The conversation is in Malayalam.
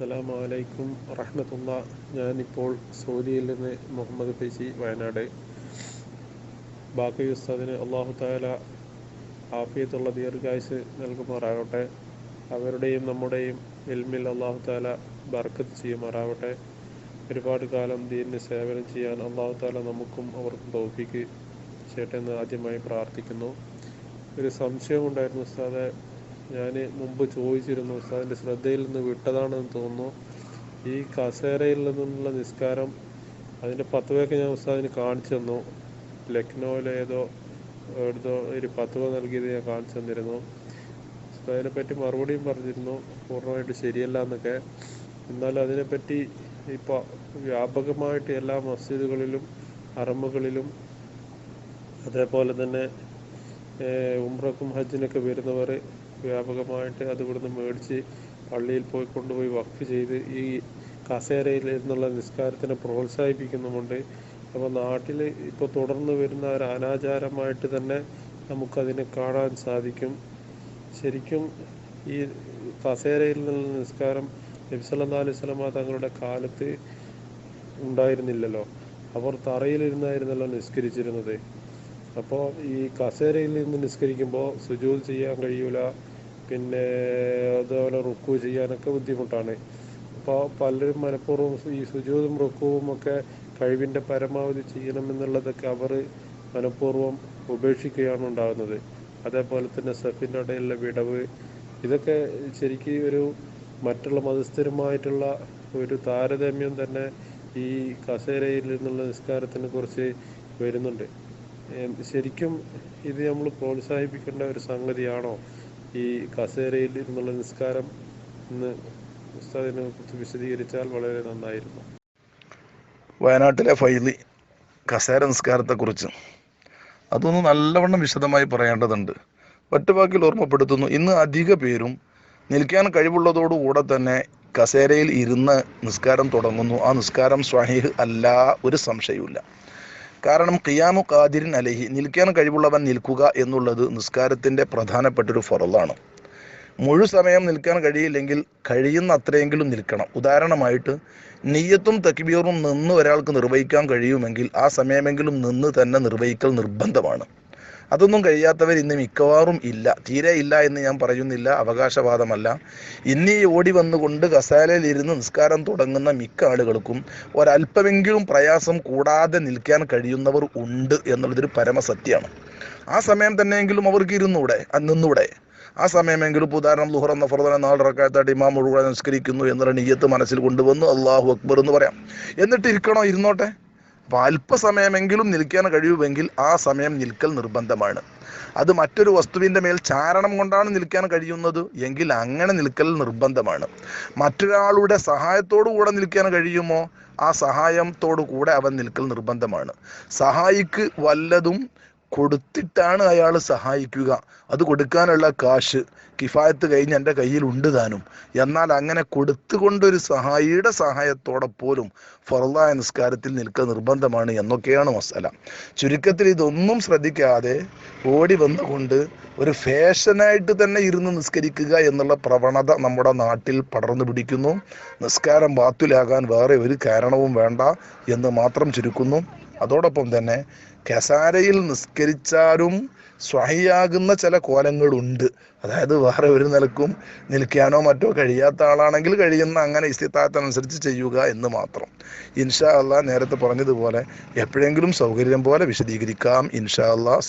അസ്സലാമു അലൈക്കും റഹ്മത്തുള്ള ഞാനിപ്പോൾ സൗദിയിൽ നിന്ന് മുഹമ്മദ് ഫൈസി വയനാട്. ബാക്കി ഉസ്താദിന് അള്ളാഹു താല ആഫിയത്തുള്ള ദീർഘായുസ് നൽകുമാറാകട്ടെ അവരുടെയും നമ്മുടെയും എൽമിൽ അള്ളാഹു താല ബർക്കത്ത് ചെയ്യുമാറാവട്ടെ. ഒരുപാട് കാലം ദീനിന് സേവനം ചെയ്യാൻ അള്ളാഹു താല നമുക്കും അവർക്കും തോൽപ്പിക്ക് ചേട്ടൻ ആദ്യമായി പ്രാർത്ഥിക്കുന്നു. ഒരു സംശയമുണ്ടായിരുന്നു ഉസ്താദെ. ഞാൻ മുമ്പ് ചോദിച്ചിരുന്നു ഉസ്താദിന്റെ ശ്രദ്ധയിൽ നിന്ന് വിട്ടതാണെന്ന് തോന്നുന്നു. ഈ കസേരയിൽ നിന്നുള്ള നിസ്കാരം അതിന്റെ പത്തുവയൊക്കെ ഞാൻ ഉസ്താദിന് കാണിച്ചു തന്നു. ലക്നൗവിലെ ഏതോ ഏതോ ഒരു പത്തുവ നൽകിയത് ഞാൻ കാണിച്ചു തന്നിരുന്നു. അതിനെപ്പറ്റി പറ്റി മറുപടിയും പറഞ്ഞിരുന്നു പൂർണമായിട്ട് ശരിയല്ല എന്നൊക്കെ. എന്നാൽ അതിനെപ്പറ്റി ഇപ്പോൾ വ്യാപകമായിട്ട് എല്ലാ മസ്ജിദുകളിലും അറമുകളിലും അതേപോലെ തന്നെ ഉംറക്കും ഹജ്ജിനൊക്കെ വരുന്നവർ വ്യാപകമായിട്ട് അത് ഇവിടുന്ന് മേടിച്ച് പള്ളിയിൽ പോയി കൊണ്ടുപോയി വഖഫ് ചെയ്ത് ഈ കസേരയിൽ നിന്നുള്ള നിസ്കാരത്തിനെ പ്രോത്സാഹിപ്പിക്കുന്നുമുണ്ട്. അപ്പോൾ നാട്ടിൽ ഇപ്പോൾ തുടർന്ന് വരുന്ന ഒരു അനാചാരമായിട്ട് തന്നെ നമുക്കതിനെ കാണാൻ സാധിക്കും. ശരിക്കും ഈ കസേരയിൽ നിന്നുള്ള നിസ്കാരം നബിസല്ലാ അലൈഹി സ്വലമ തങ്ങളുടെ കാലത്ത് ഉണ്ടായിരുന്നില്ലല്ലോ. അവർ തറയിലിരുന്നായിരുന്നല്ലോ നിസ്കരിച്ചിരുന്നത്. അപ്പോൾ ഈ കസേരയിൽ നിന്ന് നിസ്കരിക്കുമ്പോൾ സുജൂദ് ചെയ്യാൻ കഴിയൂല പിന്നെ അതുപോലെ റുക്കു ചെയ്യാനൊക്കെ ബുദ്ധിമുട്ടാണ്. അപ്പോൾ പലരും മനഃപൂർവം ഈ സുജൂതും റുക്കുവും ഒക്കെ കഴിവിന്റെ പരമാവധി ചെയ്യണമെന്നുള്ളതൊക്കെ അവർ മനഃപൂർവം ഉപേക്ഷിക്കുകയാണ് ഉണ്ടാകുന്നത്. അതേപോലെ തന്നെ സെഫിന്റെ ഇടയിലുള്ള വിടവ് ഇതൊക്കെ ശരിക്കും ഒരു മറ്റുള്ള മതസ്ഥരുമായിട്ടുള്ള ഒരു താരതമ്യം തന്നെ ഈ കസേരയിൽ നിന്നുള്ള നിസ്കാരത്തിനെ കുറിച്ച് വരുന്നുണ്ട്. ശരിക്കും ഇത് നമ്മൾ പ്രോത്സാഹിപ്പിക്കേണ്ട ഒരു സംഗതിയാണോ? ഈ കസേരയിൽ നിന്നുള്ള നിസ്കാരം എന്ന് ഉസ്താദിനെ കുറിച്ച് വിശദീകരിച്ചാൽ വളരെ നന്നായിരുന്നു. വയനാട്ടിലെ ഫൈലി കസേര നിസ്കാരത്തെക്കുറിച്ച്. അതൊന്ന് നല്ലവണ്ണം വിശദമായി പറയേണ്ടതുണ്ട്. ഒറ്റവാക്കിൽ ഓർമ്മപ്പെടുത്തുന്നു. ഇന്ന് അധിക പേരും നിൽക്കാൻ കഴിവുള്ളതോടുകൂടെ തന്നെ കസേരയിൽ ഇരുന്ന് നിസ്കാരം തുടങ്ങുന്നു. ആ നിസ്കാരം സ്വഹീഹ് അല്ല ഒരു സംശയവുമില്ല. കാരണം ഖിയാമു ഖാദിരിൻ അലഹി നിൽക്കാൻ കഴിവുള്ളവൻ നിൽക്കുക എന്നുള്ളത് നിസ്കാരത്തിന്റെ പ്രധാനപ്പെട്ടൊരു ഫറലാണ്. മുഴു സമയം നിൽക്കാൻ കഴിയില്ലെങ്കിൽ കഴിയുന്ന അത്രയെങ്കിലും നിൽക്കണം. ഉദാഹരണമായിട്ട് നെയ്യത്തും തക്ബീറും നിന്ന് ഒരാൾക്ക് നിർവഹിക്കാൻ കഴിയുമെങ്കിൽ ആ സമയമെങ്കിലും നിന്ന് തന്നെ നിർവഹിക്കൽ നിർബന്ധമാണ്. അതൊന്നും കഴിയാത്തവർ ഇന്ന് മിക്കവാറും ഇല്ല. തീരെ ഇല്ല എന്ന് ഞാൻ പറയുന്നില്ല. അവകാശവാദമല്ല. ഇനി ഓടി വന്നുകൊണ്ട് കസാലയിൽ ഇരുന്ന് നിസ്കാരം തുടങ്ങുന്ന മിക്ക ആളുകൾക്കും ഒരല്പമെങ്കിലും പ്രയാസം കൂടാതെ നിൽക്കാൻ കഴിയുന്നവർ ഉണ്ട് എന്നുള്ളതൊരു പരമസത്യമാണ്. ആ സമയം തന്നെയെങ്കിലും അവർക്ക് ഇരുന്നൂടെ നിന്നൂടെ. ആ സമയമെങ്കിലും ഇപ്പോൾ ഉദാഹരണം ലുഹർ എന്ന ഫർദനെ നാല് റക്കായത്തായിട്ട് ഇമാം മുഴുവൻ നിസ്കരിക്കുന്നു എന്നുള്ള നെയ്യത്ത് മനസ്സിൽ കൊണ്ടുവന്നു അള്ളാഹു അക്ബർ എന്ന് പറയാം. എന്നിട്ട് ഇരിക്കണോ ഇരുന്നോട്ടെ. അല്പസമയമെങ്കിലും നിൽക്കാൻ കഴിയുമെങ്കിൽ ആ സമയം നിൽക്കൽ നിർബന്ധമാണ്. അത് മറ്റൊരു വസ്തുവിന്റെ മേൽ ചാരണം കൊണ്ടാണ് നിൽക്കാൻ കഴിയുന്നത് എങ്കിൽ അങ്ങനെ നിൽക്കൽ നിർബന്ധമാണ്. മറ്റൊരാളുടെ സഹായത്തോടു കൂടെ നിൽക്കാൻ കഴിയുമോ? ആ സഹായത്തോടു കൂടെ അവൻ നിൽക്കൽ നിർബന്ധമാണ്. സഹായിക്ക് വല്ലതും കൊടുത്തിട്ടാണ് അയാൾ സഹായിക്കുക. അത് കൊടുക്കാനുള്ള കാശ് കിഫായത്ത് കഴിഞ്ഞ് എന്റെ കയ്യിൽ ഉണ്ട് താനും. എന്നാൽ അങ്ങനെ കൊടുത്തുകൊണ്ടൊരു സഹായിയുടെ സഹായത്തോടെ പോലും ഫറലായ നിസ്കാരത്തിൽ നിൽക്കുക നിർബന്ധമാണ് എന്നൊക്കെയാണ് മസാല. ചുരുക്കത്തിൽ ഇതൊന്നും ശ്രദ്ധിക്കാതെ ഓടി വന്നുകൊണ്ട് ഒരു ഫാഷനായിട്ട് തന്നെ ഇരുന്ന് നിസ്കരിക്കുക എന്നുള്ള പ്രവണത നമ്മുടെ നാട്ടിൽ പടർന്നു പിടിക്കുന്നു. നിസ്കാരം ബാത്തിലാകാൻ വേറെ ഒരു കാരണവും വേണ്ട എന്ന് മാത്രം ചുരുക്കുന്നു. അതോടൊപ്പം തന്നെ കസാരയിൽ നിസ്കരിച്ചാലും സ്വഹിയാകുന്ന ചില കോലങ്ങളുണ്ട്. അതായത് വേറെ ഒരു നിലക്കും നിൽക്കാനോ മറ്റോ കഴിയാത്ത ആളാണെങ്കിൽ കഴിയുന്ന അങ്ങനെ ഇസ്തിത്താത്തനുസരിച്ച് ചെയ്യുക എന്ന് മാത്രം. ഇൻഷാ അള്ളാഹ് നേരത്തെ പറഞ്ഞതുപോലെ എപ്പോഴെങ്കിലും സൗകര്യം പോലെ വിശദീകരിക്കാം. ഇൻഷാ അള്ളാഹ്